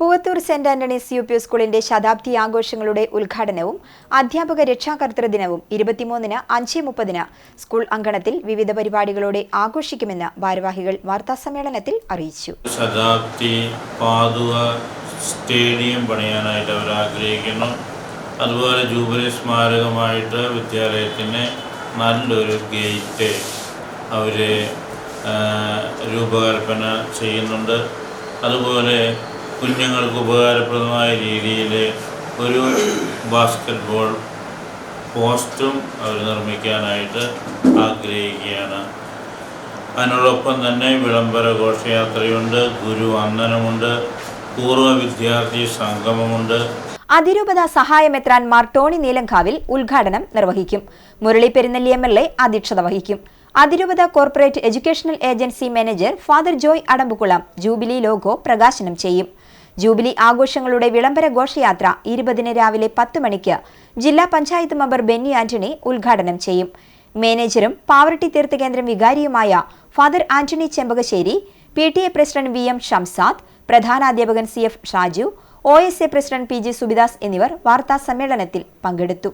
Poovathur saint Antony's U P സ്കൂളിന്റെ ശതാബ്ദി ആഘോഷങ്ങളുടെ ഉദ്ഘാടനവും അധ്യാപക രക്ഷാകർതൃ ദിനവും ഇരുപത്തിമൂന്നിന് അഞ്ച് മുപ്പതിന് സ്കൂൾ അങ്കണത്തിൽ വിവിധ പരിപാടികളോടെ ആഘോഷിക്കുമെന്ന് ഭാരവാഹികൾ വാർത്താസമ്മേളനത്തിൽ അറിയിച്ചു. ശതാബ്ദി പാതുവ സ്റ്റേഡിയം പണിയാനായിട്ട് അവർ ആഗ്രഹിക്കുന്നു അതുപോലെ ജൂബിലി സ്മാരകമായിട്ട് വിദ്യാലയത്തിന് നല്ലൊരു ഗേറ്റ് അവർ രൂപകൽപ്പന ചെയ്യുന്നുണ്ട്. അതുപോലെ കുഞ്ഞുങ്ങൾക്ക് ഉപകാരപ്രദമായ രീതിയിൽ ഒരു ബാസ്ക്കറ്റ് ബോൾ പോസ്റ്റും അവർ നിർമ്മിക്കാനായിട്ട് ആഗ്രഹിക്കുകയാണ്. അതിനോടൊപ്പം തന്നെ വിളംബര ഘോഷയാത്രയുണ്ട് ഗുരു വന്ദനമുണ്ട് പൂർവ വിദ്യാർത്ഥി സംഗമമുണ്ട്. അതിരൂപത സഹായമെത്രാൻ മാർ ടോണി നീലങ്കാവിൽ ഉദ്ഘാടനം നിർവഹിക്കും. Murali Perunnalli M L A അധ്യക്ഷത വഹിക്കും. അതിരൂപത corporate educational agency manager father Joy Adampukulam jubilee logo പ്രകാശനം ചെയ്യും. ജൂബിലി ആഘോഷങ്ങളുടെ വിളംബര ഘോഷയാത്ര ഇരുപതിന് രാവിലെ പത്ത് മണിക്ക് ജില്ലാ പഞ്ചായത്ത് മെമ്പർ ബെന്നി ആന്റണി ഉദ്ഘാടനം ചെയ്യും. മാനേജരും പാവറട്ടി തീർത്ഥ കേന്ദ്രം വികാരിയുമായ father Antony Chembakassery P T A president V M Shamsad പ്രധാനാധ്യാപകൻ C F Shaju O S A president P G Subidas എന്നിവർ വാർത്താ സമ്മേളനത്തിൽ പങ്കെടുത്തു.